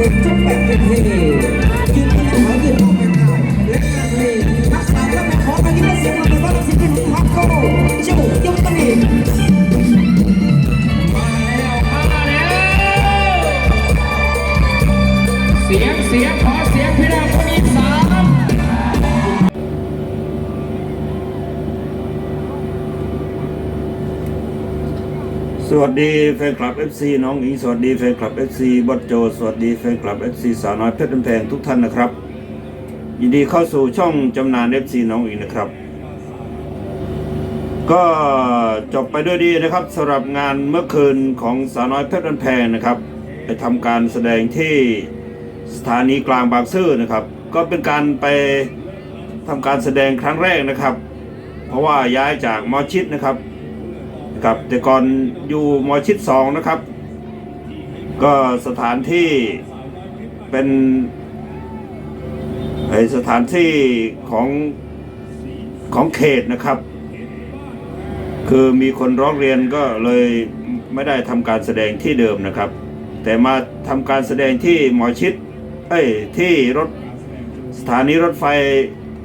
เพลงจุดแบบเป็นเพลงยืนที่หายืนเข้าไปได้และนเพลงนักสาวและมาขอกันที่เสียงมันเป็นว่าสิ่งที่หนุ่มฮักโก้เจ้ายังต้องมีมาแล้วมาแล้วเสียงเสียงขอ สวัสดีแฟนคลับ FC น้องอิงสวัสดีแฟนคลับ FC บอสโจ สวัสดีแฟนคลับ FC สาวน้อยเพชรกำแพงทุกท่านนะครับ ยินดีเข้าสู่ช่องจำนาน FC น้องอิงนะครับ ก็จบไปด้วยดีนะครับสำหรับงานเมื่อคืนของสาวน้อยเพชรกำแพงนะครับ ไปทำการแสดงที่สถานีกลางบางซื่อนะครับ ก็เป็นการไปทำการแสดงครั้งแรกนะครับ เพราะว่าย้ายจากมอชิดนะครับ นะครับแต่ก่อนอยู่มอชิดสองนะครับ ก็สถานที่เป็นไอสถานที่ของของเขตนะครับ คือมีคนร้องเรียนก็เลยไม่ได้ทำการแสดงที่เดิมนะครับ แต่มาทำการแสดงที่หมอชิดเอ้ยที่รถสถานีรถไฟ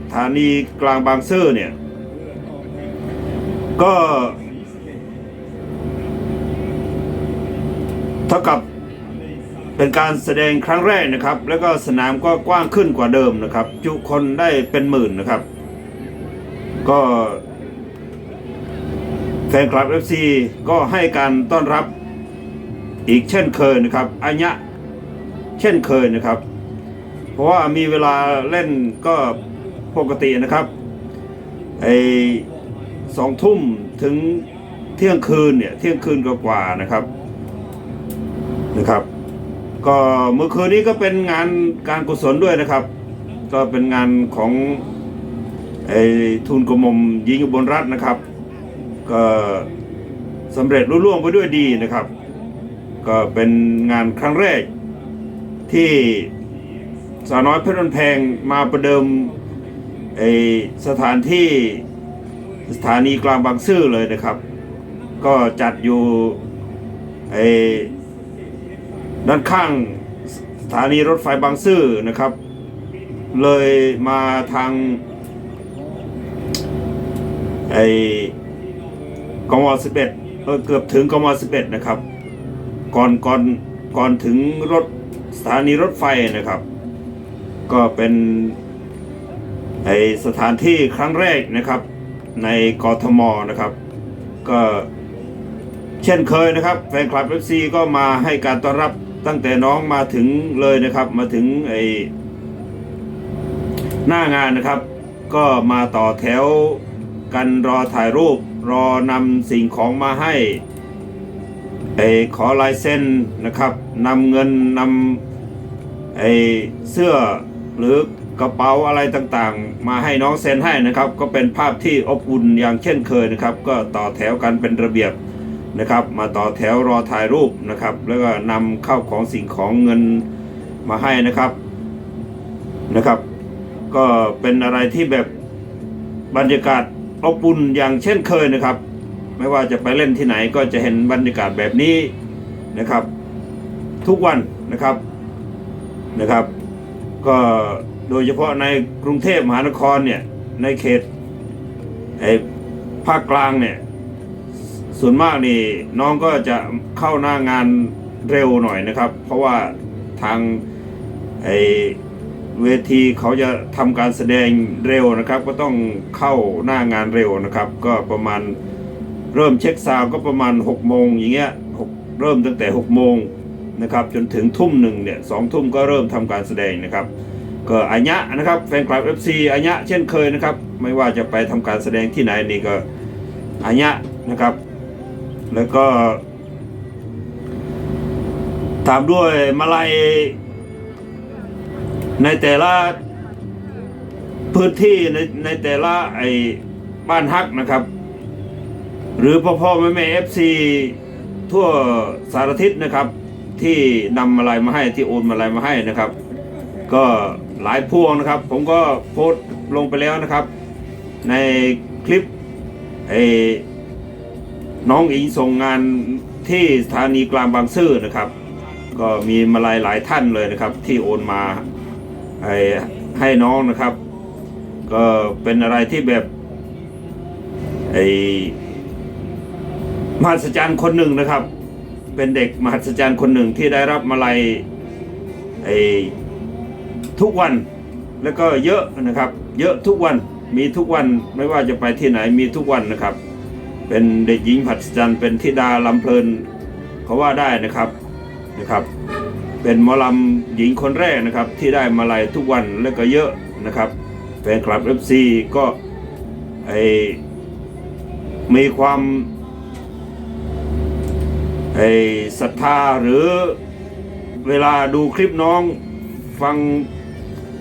สถานีกลางบางซื่อเนี่ย ก็ เท่ากับเป็นการแสดงครั้งแรกนะครับ แล้วก็สนามก็กว้างขึ้นกว่าเดิมนะครับ จุคนได้เป็นหมื่นนะครับ ก็แฟนคลับ FC ก็ให้การต้อนรับอีกเช่นเคยนะครับอัญญะเช่นเคยนะครับ เพราะว่ามีเวลาเล่นก็ปกตินะครับไอสองทุ่มถึงเที่ยงคืนเนี่ยเที่ยงคืนกว่าๆนะครับ นะครับ ก็เมื่อคืนนี้ก็เป็นงานการกุศลด้วยนะครับ ก็เป็นงานของไอ้ทุนกระมมหญิงอุบลรัตน์นะครับ ก็สำเร็จรุ่ล่วงไปด้วยดีนะครับ ก็เป็นงานครั้งแรกที่สาวน้อยเพชรนแพงมาประเดิมไอ้สถานที่สถานีกลางบางซื่อเลยนะครับ ก็จัดอยู่ไอ ด้านข้างสถานีรถไฟบางซื่อนะครับ เลยมาทางไอกมสิบเอ็ดเออเกือบถึงกมสิบเอ็ดนะครับ ก่อนก่อนก่อนถึงรถสถานีรถไฟนะครับ ก็เป็นไอสถานที่ครั้งแรกนะครับ ในกทมนะครับ ก็เช่นเคยนะครับ แฟนคลับเอฟซีก็มาให้การต้อนรับ ตั้งแต่น้องมาถึงเลยนะครับ มาถึงไอหน้างานนะครับ ก็มาต่อแถวกันรอถ่ายรูป รอนำสิ่งของมาให้ไอขอลายเซ็นนะครับนำเงินนำไอเสื้อหรือกระเป๋าอะไรต่างๆ มาให้น้องเซ็นให้นะครับ ก็เป็นภาพที่อบอุ่นอย่างเช่นเคยนะครับ ก็ต่อแถวกันเป็นระเบียบ นะครับ มาต่อแถวรอถ่ายรูปนะครับ แล้วก็นำเข้าของสิ่งของเงินมาให้นะครับนะครับ ก็เป็นอะไรที่แบบบรรยากาศอบอุ่นอย่างเช่นเคยนะครับ ไม่ว่าจะไปเล่นที่ไหนก็จะเห็นบรรยากาศแบบนี้นะครับ ทุกวันนะครับนะครับ ก็โดยเฉพาะในกรุงเทพมหานครเนี่ยในเขตไอ้ภาคกลางเนี่ย ส่วนมากนี่น้องก็จะเข้าหน้างานเร็วหน่อยนะครับ เพราะว่าทางไอเวทีเขาจะทำการแสดงเร็วนะครับ ก็ต้องเข้าหน้างานเร็วนะครับ ก็ประมาณเริ่มเช็คซาวก็ประมาณ6โมงอย่างเงี้ยหกเริ่มตั้งแต่6โมงนะครับจนถึงทุ่มหนึ่งเนี่ยสองทุ่มก็เริ่มทำการแสดงนะครับก็อัญญะนะครับแฟนคลับ FC อัญญะเช่นเคยนะครับ ไม่ว่าจะไปทำการแสดงที่ไหนนี่ก็อัญญะนะครับ แล้วก็ ตามด้วยมาลัย ในแต่ละพื้นที่ในในแต่ละไอ้บ้านฮักนะครับ หรือพ่อพ่อแม่แม่เอฟซีทั่วสารทิศนะครับ ที่นำมาลัยมาให้ที่โอนมาลัยมาให้นะครับ ก็หลายพวงนะครับ ผมก็โพสต์ลงไปแล้วนะครับ ในคลิปไอ้ น้องอิงส่งงานที่สถานีกลางบางซื่อนะครับ ก็มีมาลายหลายท่านเลยนะครับ ที่โอนมาให้ให้น้องนะครับ ก็เป็นอะไรที่แบบไอมหัศจรรย์คนหนึ่งนะครับ เป็นเด็กมหัศจรรย์คนหนึ่งที่ได้รับมาลัยไอทุกวันแล้วก็เยอะนะครับ เยอะทุกวันมีทุกวันไม่ว่าจะไปที่ไหนมีทุกวันนะครับ เป็นเด็กหญิงมหัศจรรย์เป็นธิดาลำเพลินเขาว่าได้นะครับนะครับ เป็นหมอลำหญิงคนแรกนะครับ ที่ได้มาลัยทุกวันแล้วก็เยอะนะครับแฟนคลับ FC ก็ไอมีความไอศรัทธาหรือเวลาดูคลิปน้องฟัง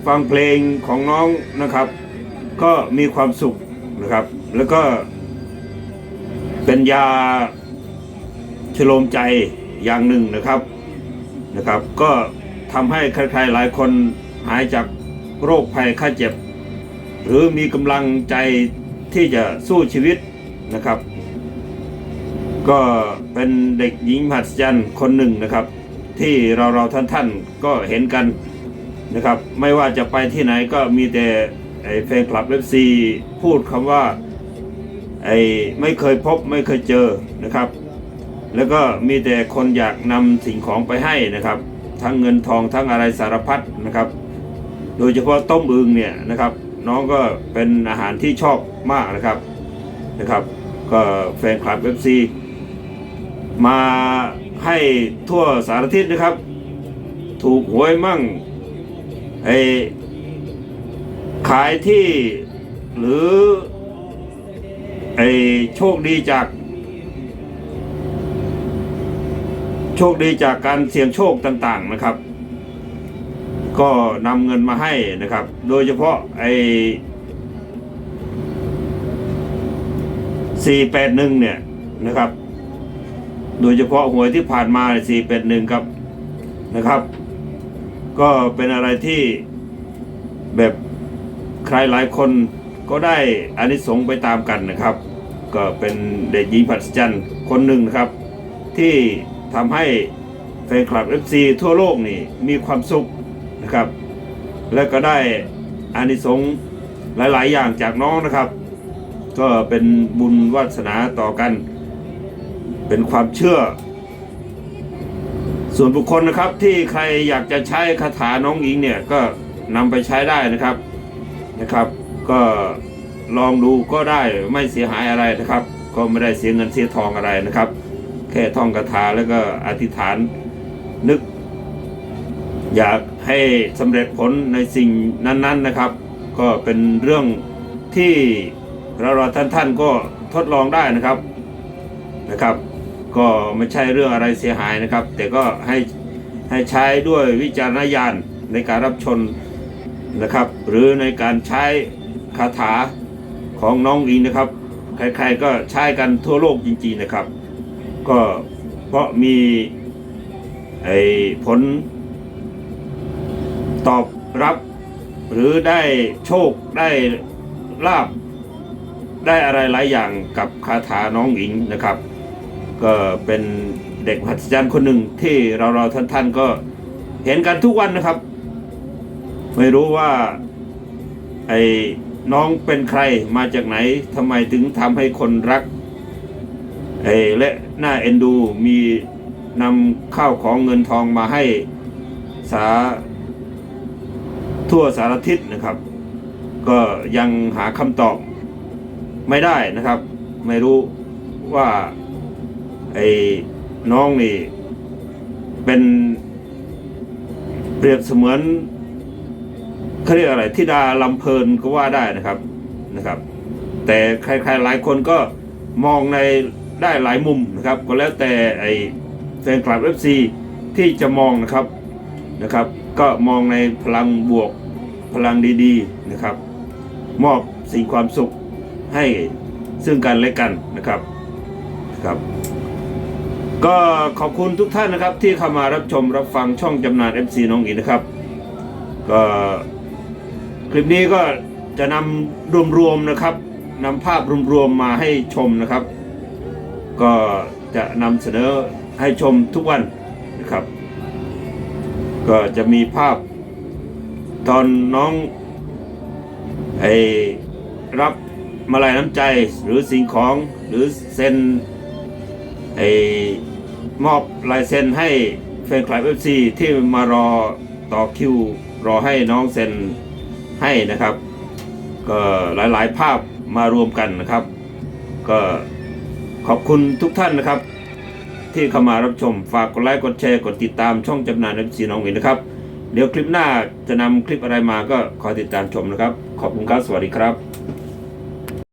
ฟังเพลงของน้องนะครับ ก็มีความสุขนะครับ แล้วก็ เป็นยาชโลมใจอย่างหนึ่งนะครับนะครับ ก็ทำให้ใครๆหลายคนหายจากโรคภัยไข้เจ็บ หรือมีกำลังใจที่จะสู้ชีวิตนะครับ ก็เป็นเด็กหญิงมหัศจรรย์คนหนึ่งนะครับ ที่เราเราท่านท่านๆก็เห็นกันนะครับ ไม่ว่าจะไปที่ไหนก็มีแต่ไอ้แฟนคลับเอฟซีพูดคำว่า ไอ้ไม่เคยพบไม่เคยเจอนะครับ แล้วก็มีแต่คนอยากนำสิ่งของไปให้นะครับ ทั้งเงินทองทั้งอะไรสารพัดนะครับ โดยเฉพาะต้มอึงเนี่ยนะครับ น้องก็เป็นอาหารที่ชอบมากนะครับนะครับ ก็แฟนคลับเอฟซีมาให้ทั่วสารทิศนะครับ ถูกหวยมั่งไอขายที่หรือ ไอ้โชคดีจาก โชคดีจากการเสี่ยงโชคต่าง ๆนะครับ ก็นำเงินมาให้นะครับ โดยเฉพาะไอ้สี่แปดหนึ่งเนี่ยนะครับ โดยเฉพาะหวยที่ผ่านมาสี่แปดหนึ่งครับนะครับ ก็เป็นอะไรที่แบบใครหลายคน ก็ได้อานิสงส์ไปตามกันนะครับ ก็เป็นเด็กหญิงผัดจันทร์คนหนึ่งนะครับ ที่ทำให้แฟนคลับ FC ทั่วโลกนี่มีความสุขนะครับ และก็ได้อานิสงส์หลาย ๆ อย่างจากน้องนะครับ ก็เป็นบุญวาสนาต่อกัน เป็นความเชื่อ ส่วนบุคคลนะครับที่ใครอยากจะใช้คาถาน้องอิงเนี่ยก็นำไปใช้ได้นะครับนะครับ ก็ลองดูก็ได้ไม่เสียหายอะไรนะครับ ก็ไม่ได้เสียเงินเสียทองอะไรนะครับ แค่ท่องคาถาแล้วก็อธิษฐานนึก อยากให้สำเร็จผลในสิ่งนั้นๆนะครับ ก็เป็นเรื่องที่เราท่านท่านๆก็ทดลองได้นะครับนะครับ ก็ไม่ใช่เรื่องอะไรเสียหายนะครับ แต่ก็ให้ให้ใช้ด้วยวิจารณญาณในการรับชมนะครับ หรือในการใช้ คาถาของน้องอิงนะครับ ใครๆก็ใช้กันทั่วโลกจริงๆนะครับ ก็เพราะมีไอ้ผลตอบรับหรือได้โชคได้ลาบได้อะไรหลายอย่างกับคาถาน้องหญิงนะครับ ก็เป็นเด็กมหัศจรรย์คนหนึ่งที่เราเราท่านท่านๆก็เห็นกันทุกวันนะครับ ไม่รู้ว่าไอ น้องเป็นใครมาจากไหนทำไมถึงทำให้คนรักเอและหน่าเอ็นดูมีนำข้าวของเงินทองมาให้สาทั่วสารทิศนะครับ ก็ยังหาคำตอบไม่ได้นะครับ ไม่รู้ว่าไอ้น้องนี่เป็นเปรียบเสมือน เขาเรียกอะไรทิดาลำเพลินก็ว่าได้นะครับนะครับ แต่ใครๆหลายคนก็มองในได้หลายมุมนะครับ ก็แล้วแต่ไอแฟนคลับ FC ที่จะมองนะครับนะครับ ก็มองในพลังบวกพลังดีๆนะครับ มอบสิ่งความสุขให้ซึ่งกันและกันนะครับครับ ก็ขอบคุณทุกท่านนะครับที่เข้ามารับชมรับฟังช่องจำนาน FC น้องอีนะครับ ก็ คลิปนี้ก็จะนำรวมๆนะครับนำภาพรวมๆมาให้ชมนะครับ ก็จะนำเสนอให้ชมทุกวันนะครับ ก็จะมีภาพตอนน้องไอ้รับมาลัยน้ำใจหรือสิ่งของหรือเซ็นไอ้มอบลายเซ็นให้แฟนคลับเอฟซีที่มารอต่อคิวรอให้น้องเซ็น ให้นะครับ ก็หลายๆภาพมารวมกันนะครับ ก็ขอบคุณทุกท่านนะครับ ที่เข้ามารับชมฝากกดไลค์กดแชร์กดติดตามช่องจำหนายเอฟซีน้องวินนะครับ เดี๋ยวคลิปหน้าจะนำคลิปอะไรมาก็คอยติดตามชมนะครับ ขอบคุณครับสวัสดีครับ